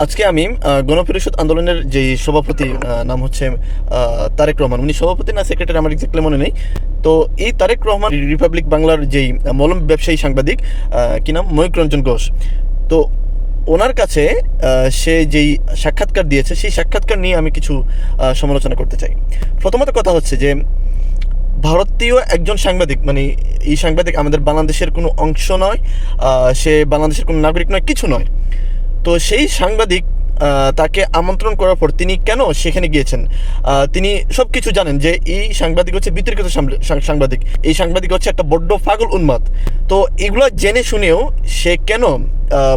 আজকে আমি গণপরিষদ আন্দোলনের যে সভাপতি নাম হচ্ছে তারেক রহমান। উনি সভাপতি না, সেক্রেটারি আমার এক্সাক্টলি মনে নেই। তো এই তারেক রহমান, রিপাবলিক বাংলার যেই মলম ব্যবসায়ী সাংবাদিক কি নাম? ময়ূক রঞ্জন ঘোষ। তো ওনার কাছে সে যেই সাক্ষাৎকার দিয়েছে, সেই সাক্ষাৎকার নিয়ে আমি কিছু সমালোচনা করতে চাই। প্রথমত কথা হচ্ছে যে, ভারতীয় একজন সাংবাদিক মানে এই সাংবাদিক আমাদের বাংলাদেশের কোনো অংশ নয় সে বাংলাদেশের কোনো নাগরিক নয়, কিছু নয়। তো সেই সাংবাদিক তাকে আমন্ত্রণ করার পর তিনি কেন সেখানে গিয়েছেন? তিনি সব কিছু জানেন যে এই সাংবাদিক হচ্ছে বিতর্কিত সাংবাদিক। এই সাংবাদিক হচ্ছে একটা বড্ড পাগল উন্মাদ। তো এগুলো জেনে শুনেও সে কেন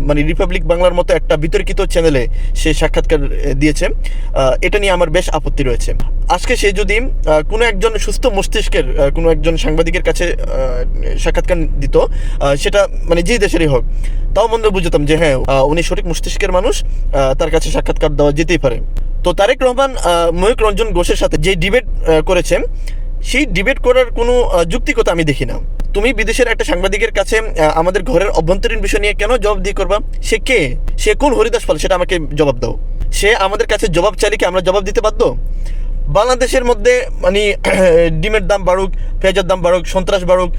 মানে রিপাবলিক বাংলার মতো একটা বিতর্কিত চ্যানেলে সে সাক্ষাৎকার দিয়েছে? এটা নিয়ে আমার বেশ আপত্তি রয়েছে। আজকে সে যদি কোনো একজন সুস্থ মস্তিষ্কের কোনো একজন সাংবাদিকের কাছে সাক্ষাৎকার দিত সেটা মানে যে দেশেরই হোক, তাও মন্দ বুঝতাম যে হ্যাঁ উনি সঠিক মস্তিষ্কের মানুষ তার কাছে সাক্ষাৎকার দেওয়া যেতেই পারে। তো তারেক রহমান ময়ূক রঞ্জন ঘোষের সাথে যে ডিবেট করেছেন, সেই ডিবেট করার কোনো যুক্তিকতা আমি দেখি না। তুমি বিদেশের একটা সাংবাদিকের কাছে আমাদের ঘরের অভ্যন্তরীণ বিষয় নিয়ে কেন জবাব দিয়ে করবা? সে কে? সে কোন হরিদাস পাল? সেটা আমাকে জবাব দাও। সে আমাদের কাছে জবাব চাইলে কি আমরা জবাব দিতে বাধ্য? বাংলাদেশের মধ্যে মানে ডিমের দাম বাড়ুক, পেঁয়াজের দাম বাড়ুক, সন্ত্রাস বাড়ুক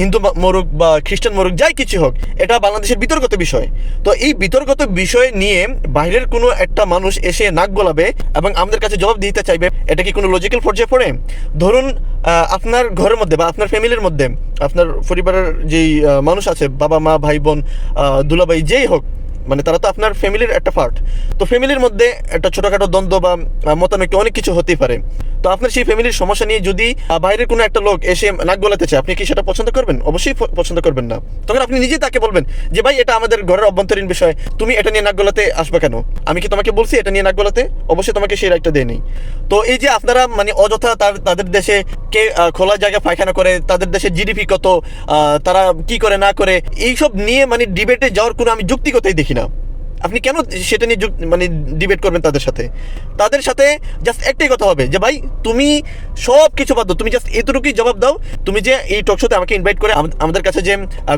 হিন্দু মরুক বা খ্রিস্টান মরুক, যাই কিছু হোক, এটা বাংলাদেশের বিতর্কত বিষয়। তো এই বিতর্কত বিষয় নিয়ে বাইরের কোনো একটা মানুষ এসে নাক গলাবে এবং আমাদের কাছে জবাব দিতে চাইবে, এটা কি কোনো লজিক্যাল পর্যায়ে পড়ে? ধরুন আপনার ঘরের মধ্যে বা আপনার ফ্যামিলির মধ্যে, আপনার পরিবারের যেই মানুষ আছে বাবা মা ভাই বোন দুলাভাই, যেই হোক মানে তারা তো আপনার ফ্যামিলির একটা পার্ট তো ফ্যামিলির মধ্যে একটা ছোটোখাটো দ্বন্দ্ব বা মতানৈক্য অনেক কিছু হতেই পারে। তো আপনার সেই ফ্যামিলির সমস্যা নিয়ে যদি বাইরের কোনো একটা লোক এসে নাক গলাতে চায়, আপনি কি সেটা পছন্দ করবেন? অবশ্যই পছন্দ করবেন না। তখন আপনি নিজেই তাকে বলবেন যে, ভাই, এটা আমাদের ঘরের অভ্যন্তরীণ বিষয়। তুমি এটা নিয়ে নাক গলাতে আসবে কেন? আমি কি তোমাকে বলছি এটা নিয়ে নাক গলাতে? অবশ্যই তোমাকে সেই রাইটটা দেয়নি। তো এই যে আপনারা মানে অযথা তার, তাদের দেশে কে খোলা জায়গায় পায়খানা করে, তাদের দেশে জিডিপি কত তারা কি করে, না করে, এইসব নিয়ে মানে ডিবেটে যাওয়ার কোনো আমি যুক্তিকতাই দেখি না। আপনি কেন সেটা নিয়ে মানে ডিবেট করবেন তাদের সাথে? তাদের সাথে জাস্ট একটাই কথা হবে, যে ভাই, তুমি সব কিছু বাদ দাও, তুমি জাস্ট এতটুকুই জবাব দাও, তুমি যে এই টক শোতে আমাকে ইনভাইট করে আমাদের কাছে যে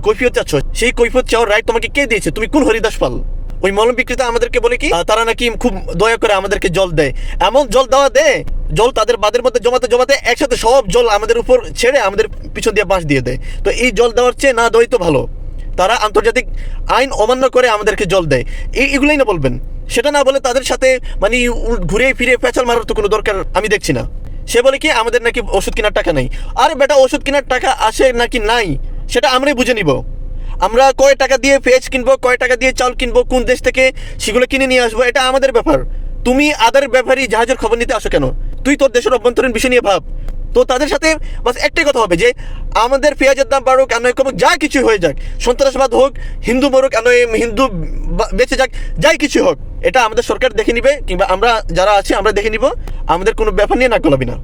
কৈফিয়ত চাচ্ছ, সেই কৈফিয়ত চাওয়ার রাইট তোমাকে কে দিয়েছে? তুমি কোন হরিদাস পাল? ওই মলম বিক্রেতা আমাদেরকে বলে কি তারা নাকি খুব দয়া করে আমাদেরকে জল দেয়। এমন জল দেওয়া দেয় জল তাদের বাদের মধ্যে জমাতে জমাতে একসাথে সব জল আমাদের উপর ছেড়ে আমাদের পিছন দিয়ে বাঁশ দিয়ে দেয়। তো এই জল দেওয়ার চেয়ে না দেওয়াই তো ভালো। তারা আন্তর্জাতিক আইন অমান্য করে আমাদেরকে জল দেয়। এই এগুলোই না বলবেন। সেটা না বলে তাদের সাথে মানে ঘুরে ফিরে পেঁচাল মারার তো কোনো দরকার আমি দেখছি না। সে বলে কি, আমাদের নাকি ওষুধ কেনার টাকা নেই। আরে বেটা, ওষুধ কেনার টাকা আসে নাকি নাই? সেটা আমরাই বুঝে নিব। আমরা কয় টাকা দিয়ে পেঁয়াজ কিনবো, কয় টাকা দিয়ে চাল কিনবো, কোন দেশ থেকে সেগুলো কিনে নিয়ে আসব, এটা আমাদের ব্যাপার। তুমি আদার ব্যাপারই জাহাজের খবর নিতে আসো কেন? তুই তোর দেশের অভ্যন্তরীণ বিষয় নিয়ে ভাব। তো তাদের সাথে বাস একটাই কথা হবে যে আমাদের পেঁয়াজের দাম বাড়ুক কেন কমুক যা কিছু হয়ে যাক। সন্ত্রাসবাদ হোক, হিন্দু মরুক কেন হিন্দু বেঁচে যাক, যাই কিছু হোক। এটা আমাদের সরকার দেখে নিবে, কিংবা আমরা যারা আছি আমরা দেখে নিব। আমাদের কোনো ব্যাপার নিয়ে না গলাবি না।